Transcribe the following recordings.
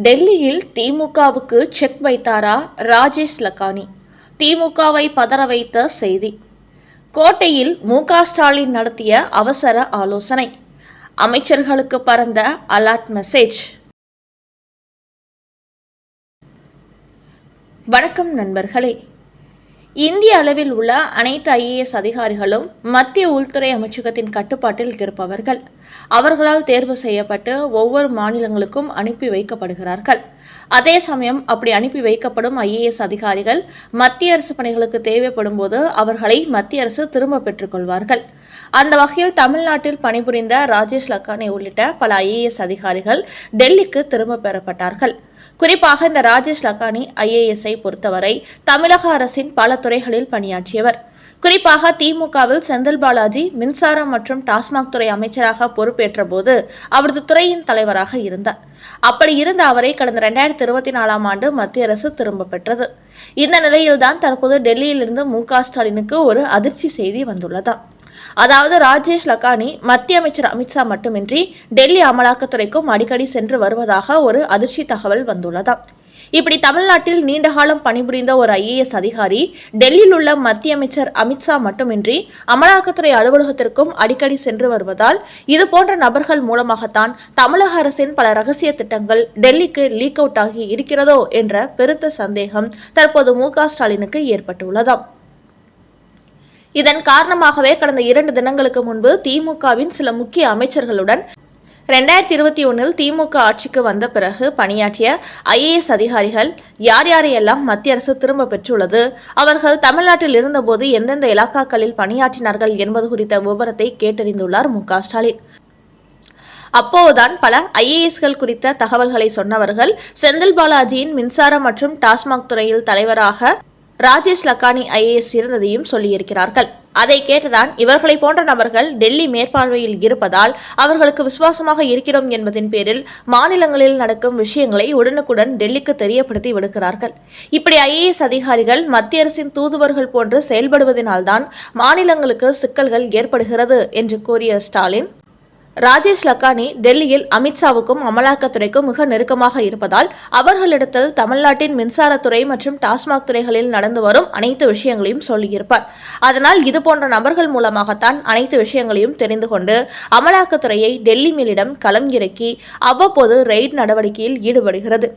டெல்லியில் திமுகவுக்கு செக் வைத்தாரா ராஜேஷ் லக்கானி? திமுகவை பதற வைத்த செய்தி. கோட்டையில் மு ஸ்டாலின் நடத்திய அவசர ஆலோசனை. அமைச்சர்களுக்கு பறந்த அலர்ட் மெசேஜ். வணக்கம் நண்பர்களே. இந்திய அளவில் உள்ள அனைத்து ஐஏஎஸ் அதிகாரிகளும் மத்திய உள்துறை அமைச்சகத்தின் கட்டுப்பாட்டில் இருப்பவர்கள். அவர்களால் தேர்வு செய்யப்பட்டு ஒவ்வொரு மாநிலங்களுக்கும் அனுப்பி வைக்கப்படுகிறார்கள். அதே சமயம் அப்படி அனுப்பி வைக்கப்படும் ஐஏஎஸ் அதிகாரிகள் மத்திய அரசு பணிகளுக்கு தேவைப்படும் போது அவர்களை மத்திய அரசு திரும்ப பெற்றுக்கொள்வார்கள். அந்த வகையில் தமிழ்நாட்டில் பணிபுரிந்த ராஜேஷ் லக்கானி உள்ளிட்ட பல ஐஏஎஸ் அதிகாரிகள் டெல்லிக்கு திரும்ப பெறப்பட்டார்கள். குறிப்பாக இந்த ராஜேஷ் லக்கானி ஐஏஎஸ்ஐ பொறுத்தவரை தமிழக அரசின் பல துறைகளில் பணியாற்றியவர். குறிப்பாக திமுகவில் செந்தில் பாலாஜி மின்சாரம் மற்றும் டாஸ்மாக் துறை அமைச்சராக பொறுப்பேற்ற போது அவரது துறையின் தலைவராக இருந்தார். அப்படி இருந்த அவரை கடந்த ரெண்டாயிரத்தி இருபத்தி நாலாம் ஆண்டு மத்திய அரசு திரும்ப பெற்றது. இந்த நிலையில்தான் தற்போது டெல்லியிலிருந்து மு க ஸ்டாலினுக்கு ஒரு அதிர்ச்சி செய்தி வந்துள்ளதாம். அதாவது ராஜேஷ் லக்கானி மத்திய அமைச்சர் அமித்ஷா மட்டுமின்றி டெல்லி அமலாக்கத்துறைக்கும் அடிக்கடி சென்று வருவதாக ஒரு அதிர்ச்சி தகவல் வந்துள்ளதாம். இப்படி தமிழ்நாட்டில் நீண்ட காலம் பணிபுரிந்த ஒரு ஐஏஎஸ் அதிகாரி டெல்லியில் உள்ள மத்திய அமைச்சர் அமித்ஷா மட்டுமின்றி அமலாக்கத்துறை அலுவலகத்திற்கும் அடிக்கடி சென்று வருவதால் இது போன்ற நபர்கள் மூலமாகத்தான் தமிழக அரசின் பல ரகசிய திட்டங்கள் டெல்லிக்கு லீக் அவுட் ஆகி இருக்கிறதோ என்ற பெருத்த சந்தேகம் தற்போது மு க ஸ்டாலினுக்கு ஏற்பட்டுள்ளதாம். இதன் காரணமாகவே கடந்த இரண்டு தினங்களுக்கு முன்பு திமுகவின் சில முக்கிய அமைச்சர்களுடன் ரெண்டாயிரத்தி இருபத்தி ஒன்றில் திமுக ஆட்சிக்கு வந்த பிறகு பணியாற்றிய ஐஏஎஸ் அதிகாரிகள் யார் யாரையெல்லாம் மத்திய அரசு திரும்ப பெற்றுள்ளது? அவர்கள் தமிழ்நாட்டில் இருந்தபோது எந்தெந்த இலாக்காக்களில் பணியாற்றினார்கள் என்பது குறித்த விவரத்தை கேட்டறிந்துள்ளார் மு ஸ்டாலின். அப்போதுதான் பல ஐஏஎஸ்கள் குறித்த தகவல்களை சொன்னவர்கள் செந்தில் பாலாஜியின் மின்சாரம் மற்றும் டாஸ்மாக் துறையில் தலைவராக ராஜேஷ் லக்கானி ஐஏஎஸ் இருந்ததையும் சொல்லியிருக்கிறார்கள். அதை கேட்டுதான் இவர்களை போன்ற நபர்கள் டெல்லி மேற்பார்வையில் இருப்பதால் அவர்களுக்கு விசுவாசமாக இருக்கிறோம் என்பதின் பேரில் மாநிலங்களில் நடக்கும் விஷயங்களை உடனுக்குடன் டெல்லிக்கு தெரியப்படுத்தி விடுகிறார்கள் இப்படி ஐஏஎஸ் அதிகாரிகள் மத்திய அரசின் தூதுவர்கள் போன்று செயல்படுவதனால்தான் மாநிலங்களுக்கு சிக்கல்கள் ஏற்படுகிறது என்று கூறிய ஸ்டாலின் ராஜேஷ் லக்கானி டெல்லியில் அமித்ஷாவுக்கும் அமலாக்கத்துறைக்கும் மிக நெருக்கமாக இருப்பதால் அவர்களிடத்தில் தமிழ்நாட்டின் மின்சாரத்துறை மற்றும் டாஸ்மாக் துறைகளில் நடந்து வரும் அனைத்து விஷயங்களையும் சொல்லியிருப்பார். அதனால் இது போன்ற நபர்கள் மூலமாகத்தான் அனைத்து விஷயங்களையும் தெரிந்து கொண்டு அமலாக்கத்துறையை டெல்லி மேலிடம் களம் இறக்கி அவ்வப்போது ரெய்ட் நடவடிக்கையில் ஈடுபடுகிறது.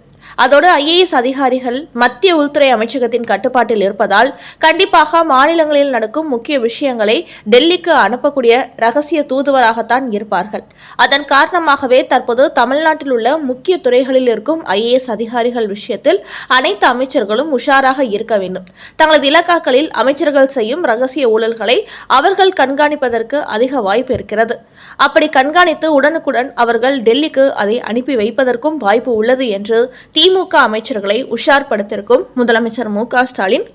அதோடு ஐஏஎஸ் அதிகாரிகள் மத்திய உள்துறை அமைச்சகத்தின் கட்டுப்பாட்டில் இருப்பதால் கண்டிப்பாக மாநிலங்களில் நடக்கும் முக்கிய விஷயங்களை டெல்லிக்கு அனுப்பக்கூடிய ரகசிய தூதுவராகத்தான் இருப்பார் இருப்பார்கள் அதன் காரணமாகவே தற்போது தமிழ்நாட்டில் உள்ள முக்கிய துறைகளில் இருக்கும் ஐஏஎஸ் அதிகாரிகள் விஷயத்தில் அனைத்து அமைச்சர்களும் உஷாராக இருக்க வேண்டும். தங்களது இலக்காக்களில் அமைச்சர்கள் செய்யும் ரகசிய ஊழல்களை அவர்கள் கண்காணிப்பதற்கு அதிக வாய்ப்பு இருக்கிறது. அப்படி கண்காணித்து உடனுக்குடன் அவர்கள் டெல்லிக்கு அதை அனுப்பி வைப்பதற்கும் வாய்ப்பு உள்ளது என்று திமுக அமைச்சர்களை உஷார்படுத்திருக்கும் முதலமைச்சர் மு க ஸ்டாலின்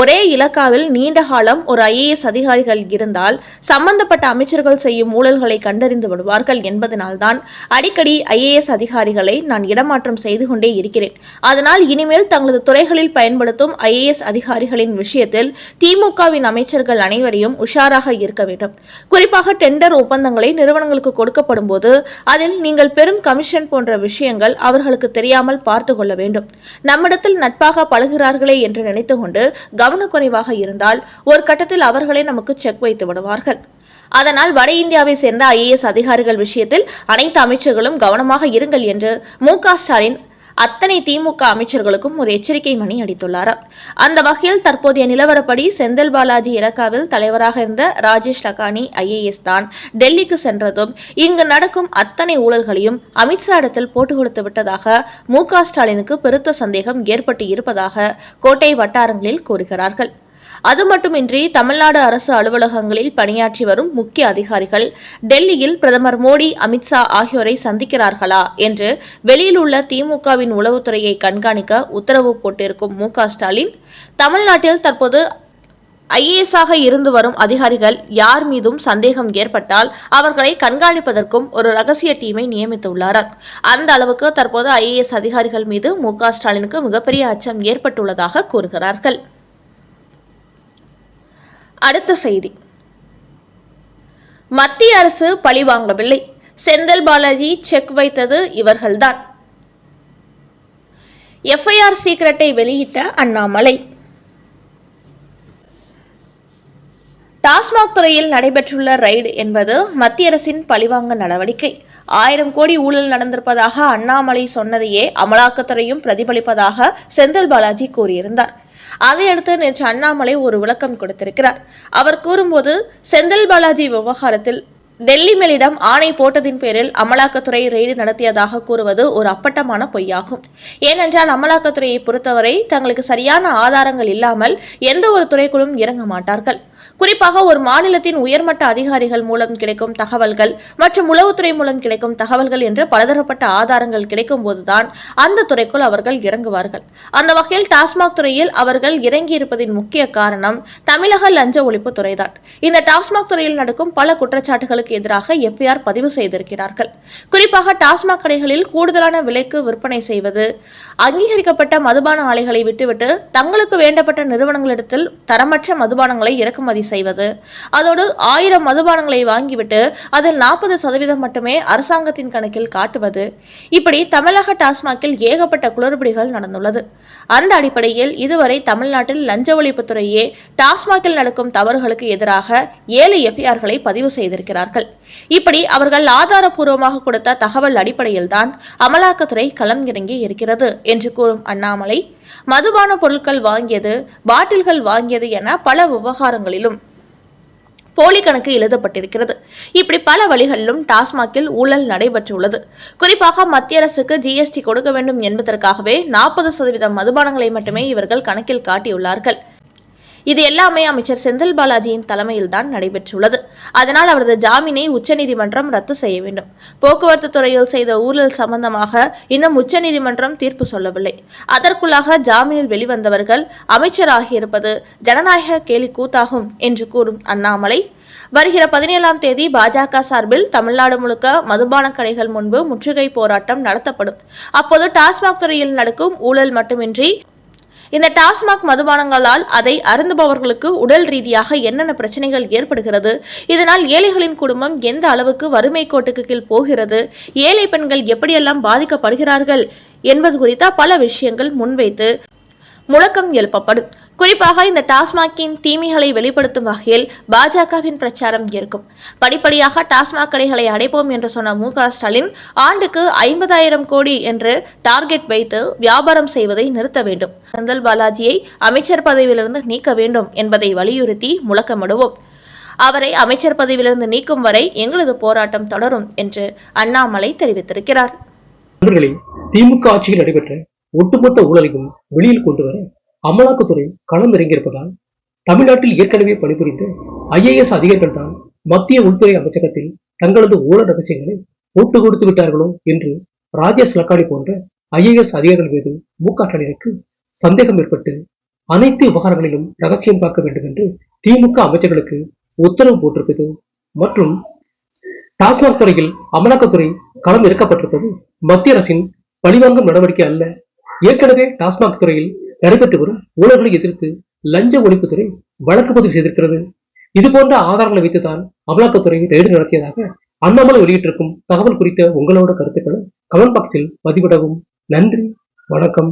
ஒரே இலக்காவில் நீண்ட காலம் ஒரு ஐஏஎஸ் அதிகாரிகள் இருந்தால் சம்பந்தப்பட்ட அமைச்சர்கள் செய்யும் ஊழல்களை கண்டறிந்து விடுவார்கள் என்பதனால்தான் அடிக்கடி ஐஏஎஸ் அதிகாரிகளை நான் இடமாற்றம் செய்து கொண்டே இருக்கிறேன். அதனால் இனிமேல் தங்களது துறைகளில் பயன்படுத்தும் ஐஏஎஸ் அதிகாரிகளின் விஷயத்தில் திமுகவின் அமைச்சர்கள் அனைவரையும் உஷாராக இருக்க வேண்டும். குறிப்பாக டெண்டர் ஒப்பந்தங்களை நிறுவனங்களுக்கு கொடுக்கப்படும் போது அதில் நீங்கள் பெரும் கமிஷன் போன்ற விஷயங்கள் அவர்களுக்கு தெரியாமல் பார்த்து கொள்ள வேண்டும். நம்மிடத்தில் நட்பாக பழகிறார்களே என்று நினைத்துக்கொண்டு கவனக்குறைவாக இருந்தால் ஒரு கட்டத்தில் அவர்களே நமக்கு செக் வைத்து விடுவார்கள். அதனால் வட இந்தியாவை சேர்ந்த ஐஏஎஸ் அதிகாரிகள் விஷயத்தில் அனைத்து அமைச்சர்களும் கவனமாக இருங்கள் என்று மு ஸ்டாலின் அத்தனை திமுக அமைச்சர்களுக்கும் ஒரு எச்சரிக்கை மணி அடித்துள்ளார். அந்த வகையில் தற்போதைய நிலவரப்படி செந்தில் பாலாஜி இலக்காவில் தலைவராக இருந்த ராஜேஷ் லக்கானி ஐஏஎஸ் தான் டெல்லிக்கு சென்றதும் இங்கு நடக்கும் அத்தனை ஊழல்களையும் அமித்ஷா இடத்தில் போட்டு கொடுத்து விட்டதாக மு க ஸ்டாலினுக்கு பெருத்த சந்தேகம் ஏற்பட்டு இருப்பதாக கோட்டை வட்டாரங்களில் கூறுகிறார்கள். அது மட்டுமின்றி தமிழ்நாடு அரசு அலுவலகங்களில் பணியாற்றி வரும் முக்கிய அதிகாரிகள் டெல்லியில் பிரதமர் மோடி அமித்ஷா ஆகியோரை சந்திக்கிறார்களா என்று வெளியில் உள்ள திமுகவின் உளவுத்துறையை கண்காணிக்க உத்தரவு போட்டிருக்கும் மு ஸ்டாலின் தமிழ்நாட்டில் தற்போது ஐஏஎஸ்ஆக இருந்து வரும் அதிகாரிகள் யார் மீதும் சந்தேகம் ஏற்பட்டால் அவர்களை கண்காணிப்பதற்கும் ஒரு ரகசிய டீமை நியமித்துள்ளார். அந்த அளவுக்கு தற்போது ஐஏஎஸ் அதிகாரிகள் மீது மு ஸ்டாலினுக்கு மிகப்பெரிய அச்சம் ஏற்பட்டுள்ளதாக கூறுகிறார்கள். அடுத்த செய்தி. மத்திய அரசு பழிவாங்கவில்லை செந்தில் பாலாஜி செக் வைத்தது இவர்கள்தான். எஃப்ஐஆர் சீக்கிரட்டை வெளியிட்ட அண்ணாமலை. டாஸ்மாக் துறையில் நடைபெற்றுள்ள ரைடு என்பது மத்திய அரசின் பழிவாங்க நடவடிக்கை. ஆயிரம் கோடி ஊழல் நடந்திருப்பதாக அண்ணாமலை சொன்னதையே அமலாக்கத்துறையும் பிரதிபலிப்பதாக செந்தில் பாலாஜி கூறியிருந்தார். அதையடுத்து நேற்று அண்ணாமலை ஒரு விளக்கம் கொடுத்திருக்கிறார். அவர் கூறும்போது செந்தில் பாலாஜி விவகாரத்தில் டெல்லி மேலிடம் ஆணை போட்டதின் பேரில் அமலாக்கத்துறை ரெய்டு நடத்தியதாக கூறுவது ஒரு அப்பட்டமான பொய்யாகும். ஏனென்றால் அமலாக்கத்துறையை பொறுத்தவரை தங்களுக்கு சரியான ஆதாரங்கள் இல்லாமல் எந்த ஒரு துறைக்குள்ளும் இறங்க மாட்டார்கள். குறிப்பாக ஒரு மாநிலத்தின் உயர்மட்ட அதிகாரிகள் மூலம் கிடைக்கும் தகவல்கள் மற்றும் உளவுத்துறை மூலம் கிடைக்கும் தகவல்கள் என்று பலதரப்பட்ட ஆதாரங்கள் கிடைக்கும் போதுதான் அந்த துறைக்குள் அவர்கள் இறங்குவார்கள். அந்த வகையில் டாஸ்மாக் துறையில் அவர்கள் இறங்கியிருப்பதின் முக்கிய காரணம் தமிழக லஞ்ச ஒழிப்பு துறைதான். இந்த டாஸ்மாக் துறையில் நடக்கும் பல குற்றச்சாட்டுகளுக்கு எதிராக எஃப்ஐஆர் பதிவு செய்திருக்கிறார்கள். குறிப்பாக டாஸ்மாக் கடைகளில் கூடுதலான விலைக்கு விற்பனை செய்வது அங்கீகரிக்கப்பட்ட மதுபான ஆலைகளை விட்டுவிட்டு தங்களுக்கு வேண்டப்பட்ட நிறுவனங்களிடத்தில் தரமற்ற மதுபானங்களை இறக்குமதி செய்வது. அதோடு ஆயிரம் மதுபானங்களை வாங்கிவிட்டு அதில் நாற்பது சதவீதம் மட்டுமே அரசாங்கத்தின் கணக்கில் காட்டுவது. இப்படி தமிழக டாஸ்மாகில் ஏகப்பட்ட குளறுபடிகள் நடந்துள்ளது. அந்த அடிப்படையில் இதுவரை தமிழ்நாட்டில் லஞ்ச ஒழிப்புத்துறையே டாஸ்மாகில் நடக்கும் தவறுகளுக்கு எதிராக ஏழு எஃப்ஐஆர்களை பதிவு செய்திருக்கிறார்கள். இப்படி அவர்கள் ஆதாரப்பூர்வமாக கொடுத்த தகவல் அடிப்படையில்தான் அமலாக்கத்துறை களம் இறங்கி இருக்கிறது என்று கூறும் அண்ணாமலை. மதுபான பொருட்கள் வாங்கியது பாட்டில்கள் வாங்கியது என பல விவகாரங்களிலும் போலி கணக்கு எழுதப்பட்டிருக்கிறது. இப்படி பல வழிகளிலும் டாஸ்மாகில் ஊழல் நடைபெற்றுள்ளது. குறிப்பாக மத்திய அரசுக்கு ஜிஎஸ்டி கொடுக்க வேண்டும் என்பதற்காகவே நாற்பது சதவீதம் மதுபானங்களை மட்டுமே இவர்கள் கணக்கில் காட்டியுள்ளார்கள். இது எல்லாமே அமைச்சர் செந்தில் பாலாஜியின் தலைமையில் தான் நடைபெற்றுள்ளது. அதனால் அவரது ஜாமீனை உச்சநீதிமன்றம் ரத்து செய்ய வேண்டும். போக்குவரத்து துறையில் செய்த ஊழல் சம்பந்தமாக இன்னும் உச்சநீதிமன்றம் தீர்ப்பு சொல்லவில்லை. அதற்குள்ளாக ஜாமீனில் வெளிவந்தவர்கள் அமைச்சராகியிருப்பது ஜனநாயக கேலி கூத்தாகும் என்று கூறும் அண்ணாமலை வருகிற பதினேழாம் தேதி பாஜக சார்பில் தமிழ்நாடு முழுக்க மதுபான கடைகள் முன்பு முற்றுகை போராட்டம் நடத்தப்படும். அப்போது டாஸ்மாக் துறையில் நடக்கும் ஊழல் மட்டுமின்றி இந்த டாஸ்மாக் மதுபானங்களால் அதை அருந்துபவர்களுக்கு உடல் ரீதியாக என்னென்ன பிரச்சனைகள் ஏற்படுகிறது? இதனால் ஏழைகளின் குடும்பம் எந்த அளவுக்கு வறுமை கோட்டுக்கு கீழ் போகிறது? ஏழை பெண்கள் எப்படியெல்லாம் பாதிக்கப்படுகிறார்கள் என்பது குறித்த பல விஷயங்கள் முன்வைத்து முழக்கம் எழுப்பப்படும். குறிப்பாக இந்த டாஸ்மாகின் தீமைகளை வெளிப்படுத்தும் வகையில் பாஜகவின் பிரச்சாரம் இருக்கும். படிப்படியாக டாஸ்மாக் கடைகளை அடைப்போம் என்று சொன்ன மு ஸ்டாலின் ஆண்டுக்கு ஐம்பதாயிரம் கோடி என்று டார்கெட் வைத்து வியாபாரம் செய்வதை நிறுத்த வேண்டும். செந்தில் பாலாஜியை அமைச்சர் பதவியிலிருந்து நீக்க வேண்டும் என்பதை வலியுறுத்தி முழக்கமிடுவோம். அவரை அமைச்சர் பதவியிலிருந்து நீக்கும் வரை எங்களது போராட்டம் தொடரும் என்று அண்ணாமலை தெரிவித்திருக்கிறார். திமுக ஆட்சியில் நடைபெற்ற ஒட்டுமொத்த ஊழலையும் வெளியில் கொண்டு வர அமலாக்கத்துறை களம் இறங்கியிருப்பதால் தமிழ்நாட்டில் ஏற்கனவே பணிபுரிந்த ஐஏஎஸ் அதிகாரிகள் தான் மத்திய உள்துறை அமைச்சகத்தில் தங்களது ஊழல் ரகசியங்களை ஓட்டு கொடுத்து விட்டார்களோ என்று ராஜேஷ் லக்காடி போன்ற ஐஏஎஸ் அதிகாரிகள் மீது மு க ஸ்டாலினுக்கு சந்தேகம் ஏற்பட்டு அனைத்து விவகாரங்களிலும் ரகசியம் பார்க்க வேண்டும் என்று திமுக அமைச்சர்களுக்கு உத்தரவு போட்டிருக்குது மற்றும் டாஸ்மாக் துறையில் அமலாக்கத்துறை களம் இறக்கப்பட்டிருப்பது மத்திய அரசின் பழிவாங்கும் நடவடிக்கை அல்ல ஏற்கனவே டாஸ்மாக் துறையில் நடைபெற்று வரும் ஊழல்களை எதிர்த்து லஞ்ச ஒழிப்புத்துறை வழக்கு பதிவு செய்திருக்கிறது. இது போன்ற ஆதாரங்களை வைத்துதான் அமலாக்கத்துறை ரெய்டு நடத்தியதாக அண்ணாமலை வெளியிட்டிருக்கும் தகவல் குறித்த உங்களோட கருத்துக்களை கமெண்ட் பாக்ஸில் பதிவிடவும். நன்றி வணக்கம்.